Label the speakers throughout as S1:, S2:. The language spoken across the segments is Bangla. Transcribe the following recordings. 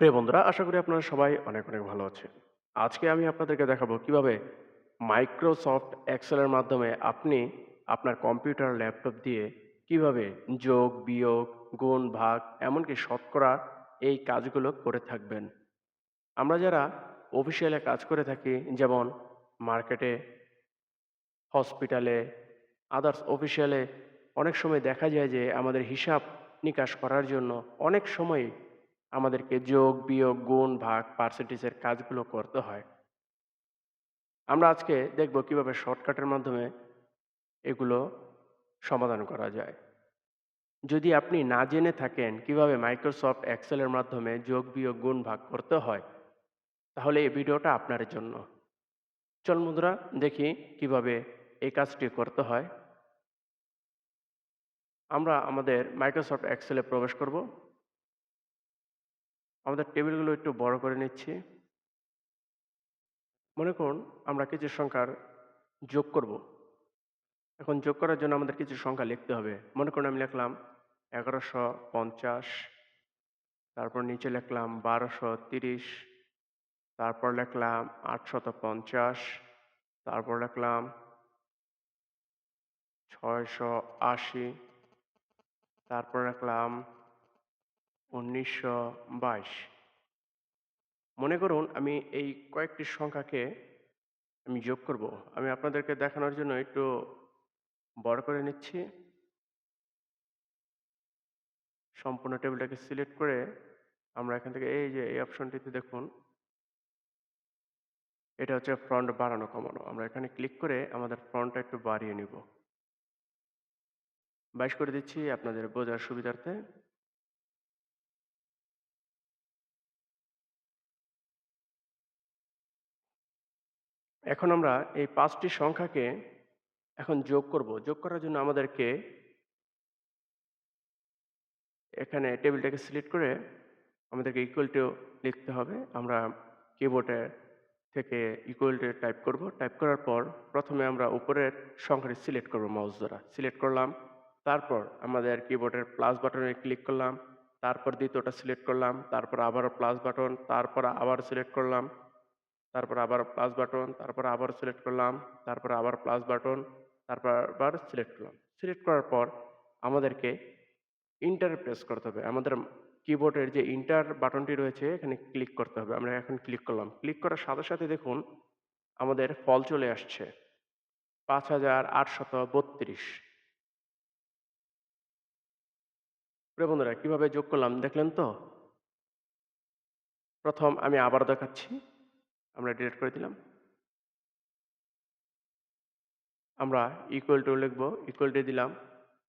S1: প্রিয় বন্ধুরা, আশা করি আপনারা সবাই অনেক অনেক ভালো আছেন। আজকে আমি আপনাদেরকে দেখাবো কীভাবে মাইক্রোসফট এক্সেলের মাধ্যমে আপনি আপনার কম্পিউটার, ল্যাপটপ দিয়ে কীভাবে যোগ, বিয়োগ, গুণ, ভাগ এমনকি শতকরা এই কাজগুলো করে থাকবেন। আমরা যারা অফিসিয়ালে কাজ করে থাকি, যেমন মার্কেটে হসপিটালে আদার্স অফিসিয়ালে অনেক সময় দেখা যায় যে আমাদের হিসাব নিকাশ করার জন্য অনেক সময় আমাদেরকে যোগ, বিয়োগ, গুণ, ভাগ পার্সেন্টেজের কাজগুলো করতে হয়। আমরা আজকে দেখব কীভাবে শর্টকাটের মাধ্যমে এগুলো সমাধান করা যায়। যদি আপনি না জেনে থাকেন কীভাবে মাইক্রোসফট এক্সেলের মাধ্যমে যোগ, বিয়োগ, গুণ, ভাগ করতে হয়, তাহলে এই ভিডিওটা আপনার জন্য। চল মুদ্রা দেখি কীভাবে এই কাজটি করতে হয়। আমরা আমাদের মাইক্রোসফট এক্সেলে প্রবেশ করব। আমাদের টেবিলগুলো একটু বড় করে নিচ্ছি। মনে করুন, আমরা কিছু সংখ্যার যোগ করব। এখন যোগ করার জন্য আমাদের কিছু সংখ্যা লিখতে হবে। মনে করুন, আমি লিখলাম এগারোশো পঞ্চাশ, তারপর নিচে লিখলাম বারোশো তিরিশ, তারপর লিখলাম আটশত পঞ্চাশ, তারপর লিখলাম ছয়শো আশি, তারপর লিখলাম উনিশশো বাইশ। মনে করুন আমি এই কয়েকটি সংখ্যাকে আমি যোগ করব। আমি আপনাদেরকে দেখানোর জন্য একটু বড় করে নিচ্ছি। সম্পূর্ণ টেবিলটাকে সিলেক্ট করে আমরা এখান থেকে এই যে এই অপশনটিতে দেখুন। এটা হচ্ছে ফ্রন্ট বাড়ানো কমানো। আমরা এখানে ক্লিক করে আমাদের ফ্রন্টটা একটু বাড়িয়ে নিব। বাইশ করে দিচ্ছি আপনাদের বোঝার সুবিধার্থে। এখন আমরা এই পাঁচটি সংখ্যাকে এখন যোগ করব। যোগ করার জন্য আমাদেরকে এখানে টেবিলটাকে সিলেক্ট করে আমাদেরকে ইকুয়াল লিখতে হবে। আমরা কিবোর্ডে থেকে ইকুয়াল টু টাইপ করব। টাইপ করার পর প্রথমে আমরা উপরের সংখ্যাটি সিলেক্ট করব মাউস দ্বারা। সিলেক্ট করলাম, তারপর আমাদের কিবোর্ডের প্লাস বাটনে ক্লিক করলাম, তারপর দ্বিতীয়টা সিলেক্ট করলাম, তারপর আবারও প্লাস বাটন তারপর আবার সিলেক্ট করলাম তারপর আবার প্লাস বাটন তারপর আবার সিলেক্ট করলাম, তারপর আবার প্লাস বাটন তারপর আবার সিলেক্ট করলাম। সিলেক্ট করার পর আমাদেরকে ইন্টার প্রেস করতে হবে। আমাদের কিবোর্ডের যে ইন্টার বাটনটি রয়েছে, এখানে ক্লিক করতে হবে। আমরা এখন ক্লিক করলাম। ক্লিক করার সাথে সাথে দেখুন, আমাদের ফল চলে আসছে। পাঁচ হাজার আটশত বত্রিশ। প্রিয় বন্ধুরা, কীভাবে যোগ করলাম, দেখলেন তো? প্রথম আমি আবার দেখাচ্ছি। আমরা ডিলিট করে দিলাম। আমরা ইকুয়াল টু লিখব ইকুয়াল টু দিলাম।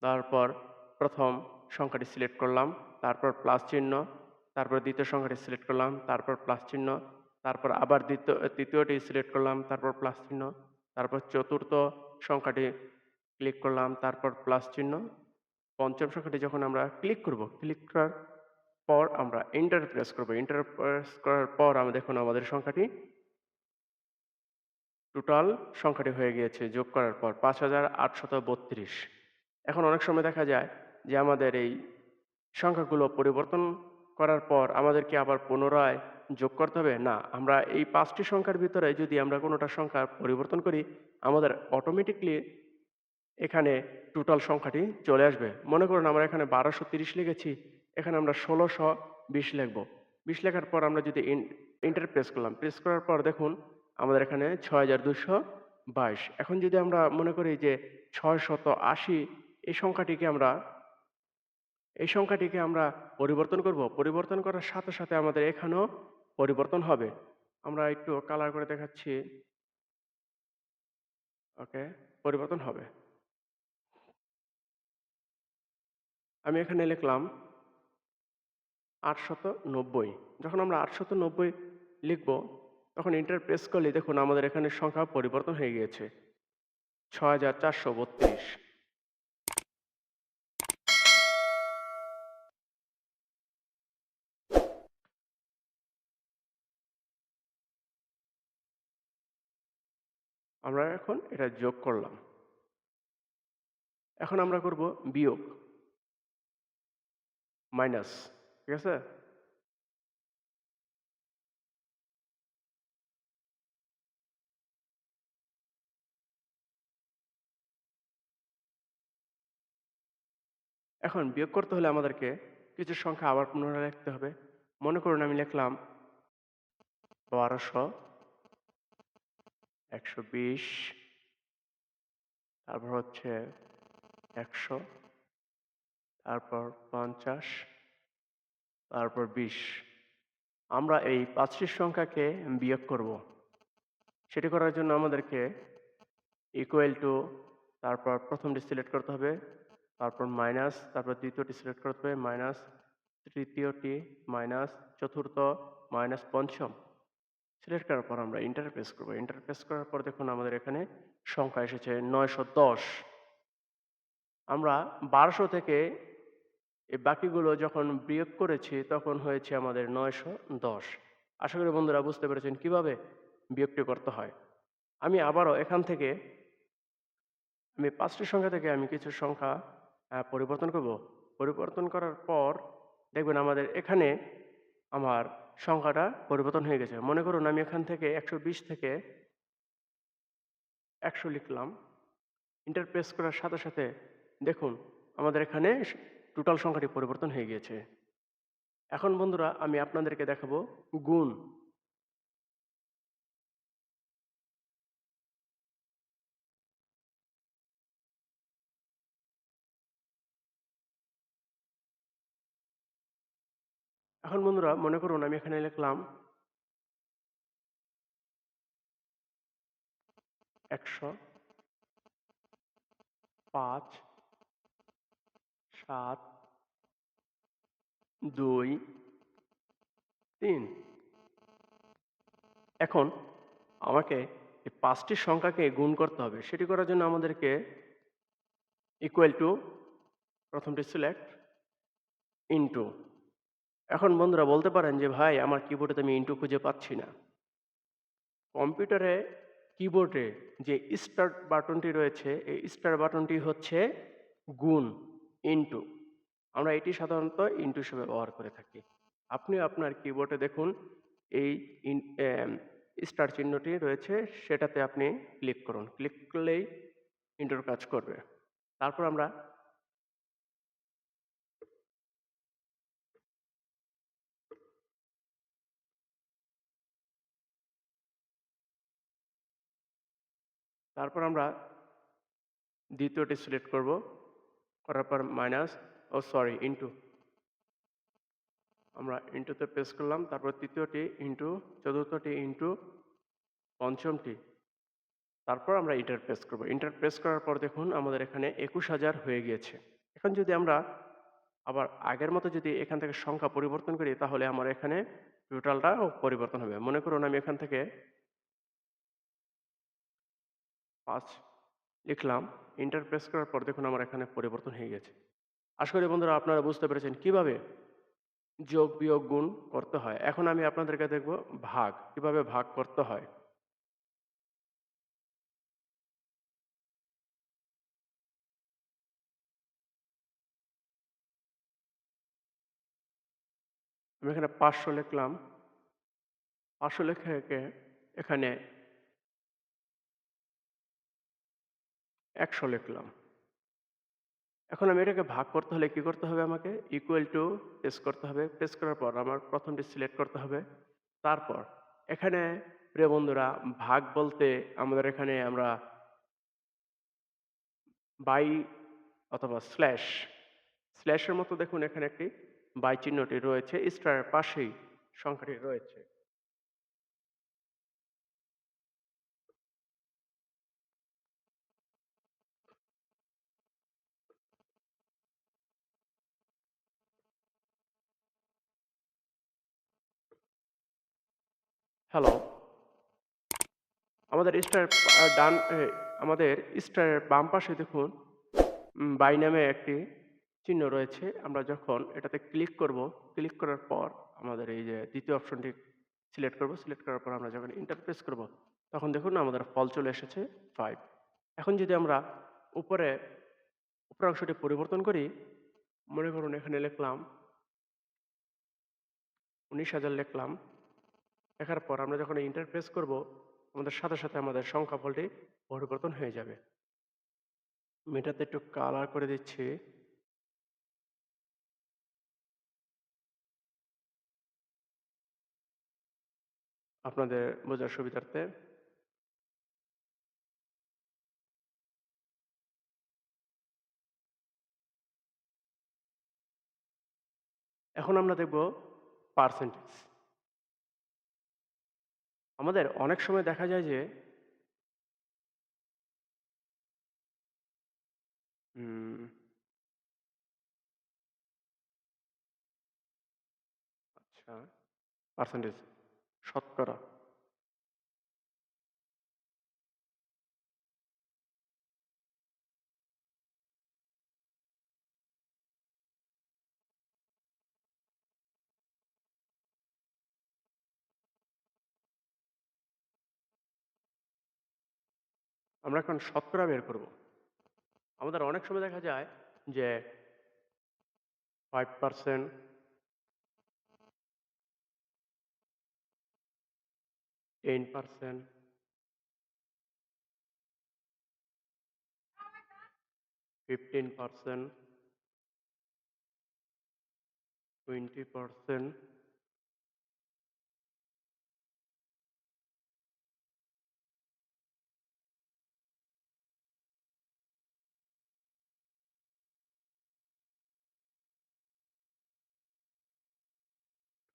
S1: তারপর প্রথম সংখ্যাটি সিলেক্ট করলাম। তারপর প্লাস চিহ্ন। তারপর দ্বিতীয় সংখ্যাটি সিলেক্ট করলাম। তারপর প্লাস চিহ্ন। তারপর আবার দ্বিতীয়, তৃতীয়টি সিলেক্ট করলাম। তারপর প্লাস চিহ্ন। তারপর চতুর্থ সংখ্যাটি ক্লিক করলাম। তারপর প্লাস চিহ্ন। পঞ্চম সংখ্যাটি যখন আমরা ক্লিক করব ক্লিক করার পর আমরা এন্টার প্রেস করব। এন্টার প্রেস করার পর আমরা দেখুন আমাদের সংখ্যাটি টোটাল সংখ্যাটি হয়ে গিয়েছে যোগ করার পর পাঁচ হাজার আটশত বত্রিশ। এখন অনেক সময় দেখা যায় যে আমাদের এই সংখ্যাগুলো পরিবর্তন করার পর আমাদেরকে আবার পুনরায় যোগ করতে হবে। না, আমরা এই পাঁচটি সংখ্যার ভিতরে যদি আমরা কোনোটা সংখ্যা পরিবর্তন করি, আমাদের অটোমেটিকলি এখানে টোটাল সংখ্যাটি চলে আসবে। মনে করুন আমরা এখানে বারোশো তিরিশ লিখেছি, এখানে আমরা ষোলোশো বিশ লিখব। বিশ লেখার পর আমরা যদি ইন্টার প্রেস করলাম প্রেস করার পর দেখুন আমাদের এখানে ছয় হাজার দুশো বাইশ। এখন যদি আমরা মনে করি যে ছয় শত আশি, এই সংখ্যাটিকে আমরা, এই সংখ্যাটিকে আমরা পরিবর্তন করব। পরিবর্তন করার সাথে সাথে আমাদের এখানেও পরিবর্তন হবে। আমরা একটু কালার করে দেখাচ্ছি। ওকে পরিবর্তন হবে। আমি এখানে লিখলাম আটশত নব্বই। যখন আমরা আটশত নব্বই লিখব তখন ইন্টার প্রেস করলে দেখুন আমাদের এখানে সংখ্যা পরিবর্তন হয়ে গিয়েছে। ছয় হাজার চারশো বত্রিশ। আমরা এখন এটা যোগ করলাম। এখন আমরা করব বিয়োগ। মাইনাস। ঠিক আছে? এখন বিয়োগ করতে হলে আমাদেরকে কিছু সংখ্যা আবার পুনরায় লিখতে হবে। মনে করুন আমি লিখলাম বারোশো, একশো বিশ, তারপর হচ্ছে একশো, তারপর পঞ্চাশ, তারপর বিশ। আমরা এই পাঁচটি সংখ্যাকে বিয়োগ করব। সেটি করার জন্য আমাদেরকে ইকুয়াল টু তারপর প্রথমটি সিলেক্ট করতে হবে। তারপর মাইনাস তারপর দ্বিতীয়টি সিলেক্ট করতে হবে মাইনাস তৃতীয়টি মাইনাস চতুর্থ মাইনাস পঞ্চম। সিলেক্ট করার পর আমরা ইন্টারপ্রেস করব। ইন্টারপ্রেস করার পর দেখুন আমাদের এখানে সংখ্যা এসেছে নয়শো দশ। আমরা বারোশো থেকে এই বাকিগুলো যখন বিয়োগ করেছি তখন হয়েছে আমাদের নয়শো দশ। আশা করি বন্ধুরা বুঝতে পেরেছেন কীভাবে বিয়োগটি করতে হয়। আমি আবারও এখান থেকে, আমি পাঁচটি সংখ্যা থেকে আমি কিছু সংখ্যা পরিবর্তন করব। পরিবর্তন করার পর দেখবেন আমাদের এখানে আমার সংখ্যাটা পরিবর্তন হয়ে গেছে। মনে করুন আমি এখান থেকে একশো বিশ থেকে একশো লিখলাম। ইন্টারপ্রেস করার সাথে সাথে দেখুন আমাদের এখানে টোটাল সংখ্যাটি পরিবর্তন হয়ে গিয়েছে। এখন বন্ধুরা আমি আপনাদেরকে দেখাবো গুণ। এখন বন্ধুরা মনে করুন, আমি এখানে লিখলাম একশো পাঁচ, সাত, দুই, তিন। এখন আমাকে এই পাঁচটি সংখ্যাকে গুণ করতে হবে। সেটি করার জন্য আমাদেরকে ইকুয়াল টু প্রথমটি সিলেক্ট ইনটু এখন বন্ধুরা বলতে পারেন যে, ভাই, আমার কিবোর্ডে তো আমি ইনটু খুঁজে পাচ্ছি না। কম্পিউটারে কিবোর্ডে যে স্টার্ট বাটনটি রয়েছে, এই স্টার বাটনটি হচ্ছে গুণ ইনটু আমরা এটি সাধারণত ইনটু হিসেবে ব্যবহার করে থাকি। আপনি আপনার কিবোর্ডে দেখুন, এই স্টার চিহ্নটি রয়েছে, সেটাতে আপনি ক্লিক করুন। ক্লিক করলেই ইন্টুর কাজ করবে। তারপর আমরা তারপর আমরা দ্বিতীয়টি সিলেক্ট করব। করার পর মাইনাস ও সরি ইন্টু আমরা ইন্টুতে প্রেস করলাম। তারপর তৃতীয়টি ইন্টু চতুর্থটি ইন্টু পঞ্চমটি। তারপর আমরা ইন্টার প্রেস করব। ইন্টার প্রেস করার পর দেখুন, আমাদের এখানে একুশ হাজার হয়ে গিয়েছে। এখন যদি আমরা আবার আগের মতো যদি এখান থেকে সংখ্যা পরিবর্তন করি, তাহলে আমার এখানে টোটালটাও পরিবর্তন হবে। মনে করুন আমি এখান থেকে পাঁচ লিখলাম ইন্টার প্রেস করার পর দেখুন আমার এখানে পরিবর্তন হয়ে গেছে। আশা করি বন্ধুরা আপনারা বুঝতে পেরেছেন কীভাবে যোগ, বিয়োগ, গুণ করতে হয়। এখন আমি আপনাদেরকে দেখব ভাগ, কীভাবে ভাগ করতে হয়। আমি এখানে পাঁচশো লিখলাম। পাঁচশো লেখে এখানে একশো লিখলাম। এখন আমি এটাকে ভাগ করতে হলে কি করতে হবে আমাকে? ইকুয়াল টু প্রেস করতে হবে। প্রেস করার পর আমার প্রথমটি সিলেক্ট করতে হবে। তারপর এখানে প্রিয় বন্ধুরা, ভাগ বলতে আমাদের এখানে আমরা বাই অথবা স্ল্যাশ স্ল্যাশের মতো দেখুন এখানে একটি বাই চিহ্নটি রয়েছে। স্টারের পাশেই সংখ্যাটি রয়েছে। হ্যালো আমাদের স্টার ডান আমাদের স্টারের বাম পাশে দেখুন বাই নামে একটি চিহ্ন রয়েছে। আমরা যখন এটাতে ক্লিক করব, ক্লিক করার পর আমাদের এই যে দ্বিতীয় অপশনটি সিলেক্ট করব, সিলেক্ট করার পর আমরা যখন ইন্টারপ্রেস করব, তখন দেখুন আমাদের ফল চলে এসেছে ফাইভ এখন যদি আমরা উপরে উপরের অংশটি পরিবর্তন করি, মনে করুন এখানে লিখলাম, উনিশ হাজার লিখলাম দেখার পর আমরা যখন ইন্টারপ্রেস করব, আমাদের সাথে সাথে আমাদের সংখ্যাফলটি পরিবর্তন হয়ে যাবে। মেটাতে একটু কালার করে দিচ্ছি। আপনাদের বোঝার সুবিধার্থে। এখন আমরা দেখব পার্সেন্টেজ আমাদের অনেক সময় দেখা যায় যে আচ্ছা পার্সেন্টেজ শতকরা। আমরা এখন শতকরা বের করব। আমাদের অনেক সময় দেখা যায় যে five percent ten percent fifteen percent twenty percent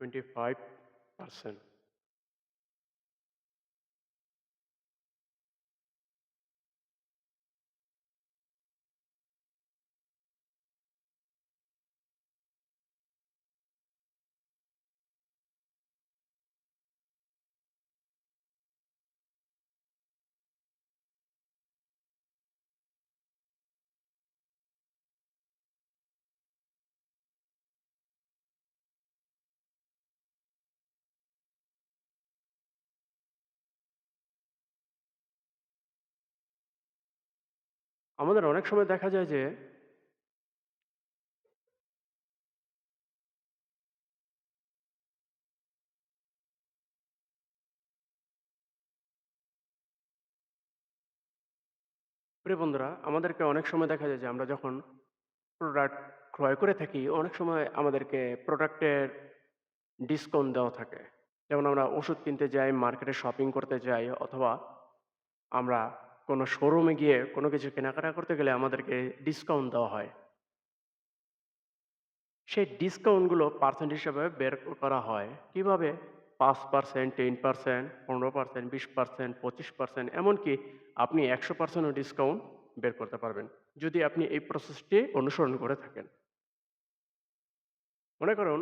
S1: twenty five আমাদের অনেক সময় দেখা যায় যে প্রিয় বন্ধুরা, আমাদেরকে অনেক সময় দেখা যায় যে আমরা যখন প্রোডাক্ট ক্রয় করে থাকি, অনেক সময় আমাদেরকে প্রোডাক্টের ডিসকাউন্ট দেওয়া থাকে। যেমন আমরা ওষুধ কিনতে যাই মার্কেটে শপিং করতে যাই, অথবা আমরা কোনো শোরুমে গিয়ে কোনো কিছু কেনাকাটা করতে গেলে আমাদেরকে ডিসকাউন্ট দেওয়া হয়। সেই ডিসকাউন্টগুলো পার্সেন্ট হিসাবে বের করা হয়। কীভাবে? পাঁচ পার্সেন্ট টেন পার্সেন্ট পনেরো পার্সেন্ট বিশ পার্সেন্ট পঁচিশ পার্সেন্ট এমনকি আপনি একশো পার্সেন্টও ডিসকাউন্ট বের করতে পারবেন, যদি আপনি এই প্রসেসটি অনুসরণ করে থাকেন। মনে করুন,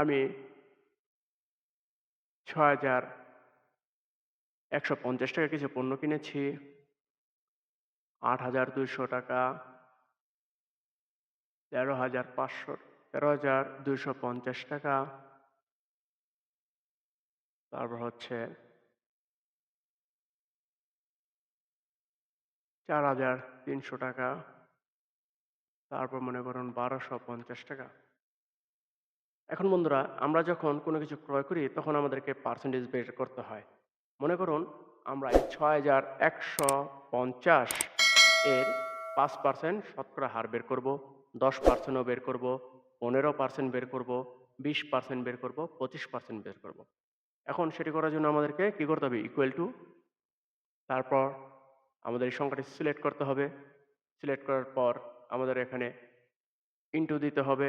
S1: আমি ছ হাজার একশো পঞ্চাশ টাকা কিছু পণ্য কিনেছি আট হাজার দুইশো টাকা, তেরো হাজার পাঁচশো, তেরো হাজার দুইশো পঞ্চাশ টাকা। তারপর হচ্ছে চার হাজার তিনশো টাকা। তারপর মনে করুন বারোশো পঞ্চাশ টাকা। এখন বন্ধুরা, আমরা যখন কোনো কিছু ক্রয় করি, তখন আমাদেরকে পার্সেন্টেজ বের করতে হয়। মনে করুন, আমরা এই ছয় হাজার একশো পঞ্চাশ এর পাঁচ পার্সেন্ট শতকরা হার বের করব, দশ পার্সেন্টও বের করব, পনেরো পার্সেন্ট বের করব, বিশ পার্সেন্ট বের করব, পঁচিশ পার্সেন্ট বের করব। এখন সেটি করার জন্য আমাদেরকে কি করতে হবে? ইকুয়াল টু তারপর আমাদের এই সংখ্যাটি সিলেক্ট করতে হবে। সিলেক্ট করার পর আমাদের এখানে ইনটু দিতে হবে।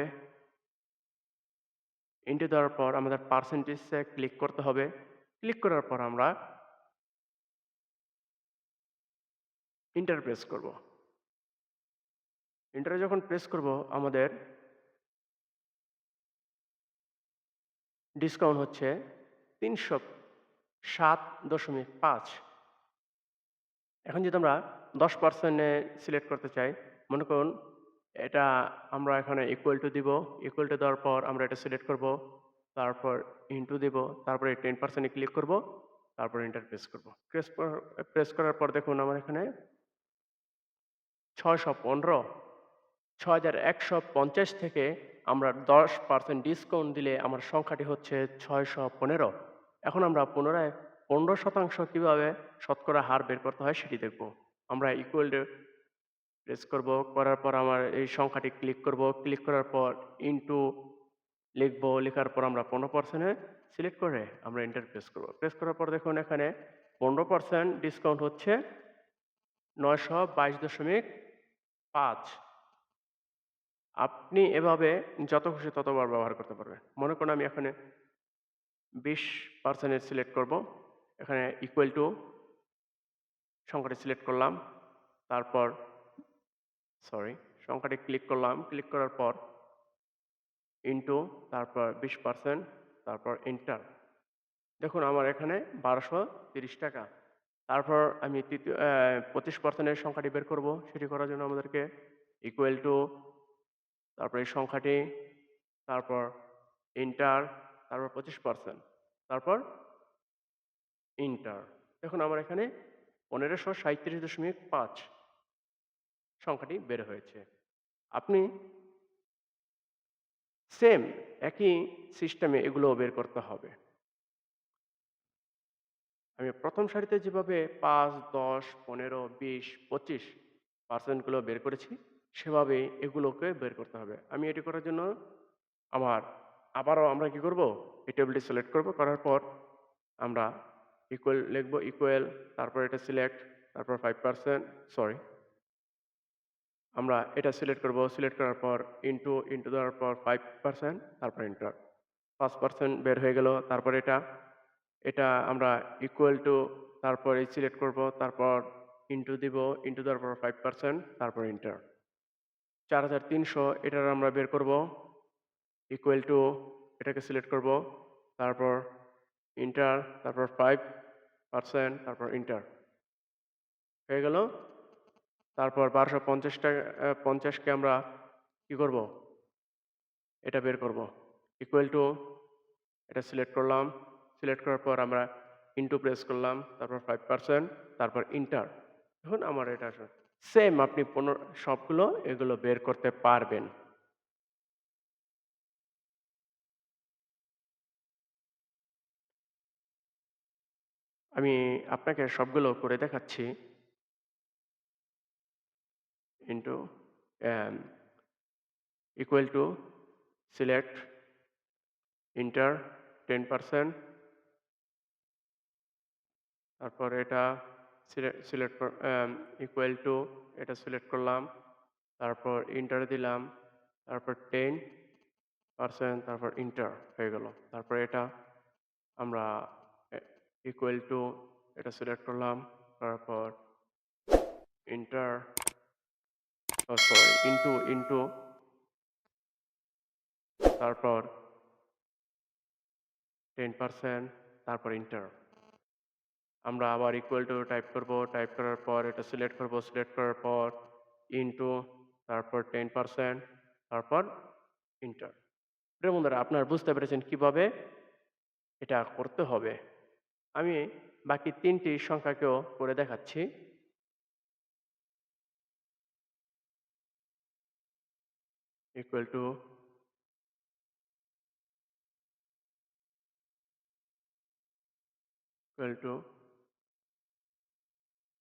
S1: ইনটু দেওয়ার পর আমাদের পার্সেন্টেজে ক্লিক করতে হবে। ক্লিক করার পর আমরা ইন্টার প্রেস করব। ইন্টারে যখন প্রেস করব, আমাদের ডিসকাউন্ট হচ্ছে তিনশো সাত দশমিক পাঁচ। এখন যদি আমরা দশ পার্সেন্টে সিলেক্ট করতে চাই, মনে করুন এটা আমরা এখানে ইকুয়াল টু দিব ইকুয়াল টু দেওয়ার পর আমরা এটা সিলেক্ট করব, তারপর ইনটু দিব, তারপরে টেন পার্সেন্টে ক্লিক করব, তারপর এন্টার প্রেস করব। প্রেস প্রেস করার পর দেখুন আমার এখানে ছয়শো পনেরো ছ হাজার একশো পঞ্চাশ থেকে আমরা দশ পার্সেন্ট ডিসকাউন্ট দিলে আমার সংখ্যাটি হচ্ছে ছয়শো পনেরো। এখন আমরা পুনরায় পনেরো শতাংশ কীভাবে শতকরা হার বের করতে হয় সেটি দেখব। আমরা ইকুয়াল প্রেস করব, করার পর আমার এই সংখ্যাটি ক্লিক করব। ক্লিক করার পর ইনটু লিখব। লেখার পর আমরা পনেরো পার্সেন্টে সিলেক্ট করে আমরা এন্টার প্রেস করব। প্রেস করার পর দেখুন এখানে পনেরো পার্সেন্ট ডিসকাউন্ট হচ্ছে নয়শো বাইশ দশমিক পাঁচ। আপনি এভাবে যত খুশি ততবার ব্যবহার করতে পারবেন। মনে করুন আমি এখানে বিশ পার্সেন্টের সিলেক্ট করব। এখানে ইকুয়াল টু সংখ্যাটি সিলেক্ট করলাম। তারপর সরি সংখ্যাটি ক্লিক করলাম। ক্লিক করার পর ইন্টু তারপর বিশ পার্সেন্ট তারপর ইন্টার দেখুন আমার এখানে বারোশো তিরিশ টাকা। তারপর আমি তৃতীয় পঁচিশ পার্সেন্টের সংখ্যাটি বের করব। সেটি করার জন্য আমাদেরকে ইকুয়াল টু তারপর এই সংখ্যাটি, তারপর ইন্টার তারপর পঁচিশ পার্সেন্ট, তারপর ইন্টার দেখুন আমার এখানে পনেরোশো সাঁত্রিশ দশমিক পাঁচ সংখ্যাটি বের হয়েছে। আপনি সেম একই সিস্টেমে এগুলো বের করতে হবে। আমি প্রথম সারিতে যেভাবে পাঁচ, দশ, পনেরো, বিশ, পঁচিশ পার্সেন্টগুলো বের করেছি, সেভাবে এগুলোকে বের করতে হবে। আমি এটি করার জন্য আমার, আবারও আমরা কি করব? এই টেবিলটি সিলেক্ট করব। করার পর আমরা ইকুয়াল লিখব ইকুয়াল তারপর এটা সিলেক্ট তারপর ফাইভ পার্সেন্ট সরি আমরা এটা সিলেক্ট করব। সিলেক্ট করার পর ইন্টু ইন্টু দেওয়ার পর ফাইভ পার্সেন্ট তারপর ইন্টার পাঁচ পার্সেন্ট বের হয়ে গেল। তারপর এটা এটা আমরা ইকুয়াল টু তারপর এই সিলেক্ট করব, তারপর ইন্টু দিব ইন্টু দেওয়ার পর ফাইভ পার্সেন্ট তারপর ইন্টার চার হাজার তিনশো এটার আমরা বের করব ইকুয়াল টু এটাকে সিলেক্ট করব, তারপর ইন্টার তারপর ফাইভ পার্সেন্ট তারপর ইন্টার হয়ে গেল? তারপর বারোশো পঞ্চাশ টাকা পঞ্চাশকে আমরা কি করব? এটা বের করব। ইকুয়াল টু এটা সিলেক্ট করলাম। সিলেক্ট করার পর আমরা ইন্টু প্রেস করলাম, তারপর ফাইভ পার্সেন্ট তারপর ইন্টার দেখুন আমার এটা সেম আপনি পনেরো, সবগুলো এগুলো বের করতে পারবেন। আমি আপনাকে সবগুলো করে দেখাচ্ছি। Into equal to select enter ten percent তারপর এটা সিলেক্ট ইকুয়াল টু এটা সিলেক্ট করলাম, তারপর ইন্টার দিলাম, তারপর টেন পার্সেন্ট তারপর ইন্টার হয়ে গেল। তারপর এটা আমরা ইকুয়াল টু এটা সিলেক্ট করলাম, তারপর ইন্টার সরি ইন্টু ইন্টু তারপর টেন পার্সেন্ট তারপর ইন্টার আমরা আবার ইকুয়াল টু টাইপ করব টাইপ করার পর এটা সিলেক্ট করব সিলেক্ট করার পর ইন্টু তারপর টেন পার্সেন্ট তারপর ইন্টার প্রিয় বন্ধুরা, আপনার বুঝতে পেরেছেন কীভাবে এটা করতে হবে। আমি বাকি তিনটি সংখ্যাকেও করে দেখাচ্ছি। equal to equal to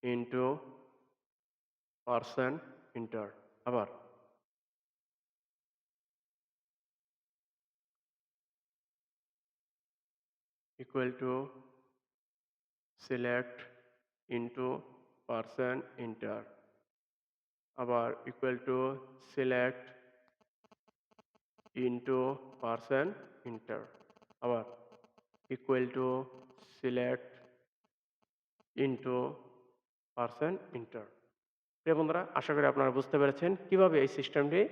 S1: into percent enter আবার equal to select into percent enter আবার equal to select into percent enter আবার equal to select into percent enter. প্রিয় বন্ধুরা, আশা করি আপনারা বুঝতে পেরেছেন কীভাবে এই সিস্টেমটি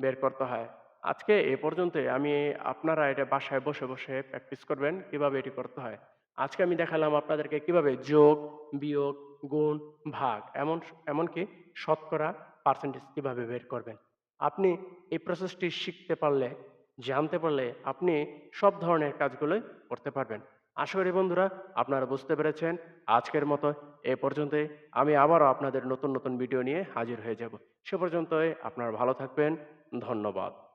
S1: বের করতে হয়। আজকে এ পর্যন্ত আমি, আপনারা এটা বাসায় বসে বসে প্র্যাকটিস করবেন কীভাবে এটি করতে হয়। আজকে আমি দেখালাম আপনাদেরকে কীভাবে যোগ, বিয়োগ, গুণ, ভাগ এমন, এমনকি শতকরা পার্সেন্টেজ কীভাবে বের করবেন। আপনি এই প্রসেসটি শিখতে পারলে, জানতে পারলে আপনি সব ধরনের কাজগুলোই করতে পারবেন। আশা করি বন্ধুরা আপনারা বুঝতে পেরেছেন। আজকের মতো এ পর্যন্তই। আমি আবারও আপনাদের নতুন নতুন ভিডিও নিয়ে হাজির হয়ে যাব। সে পর্যন্তই আপনারা ভালো থাকবেন। ধন্যবাদ।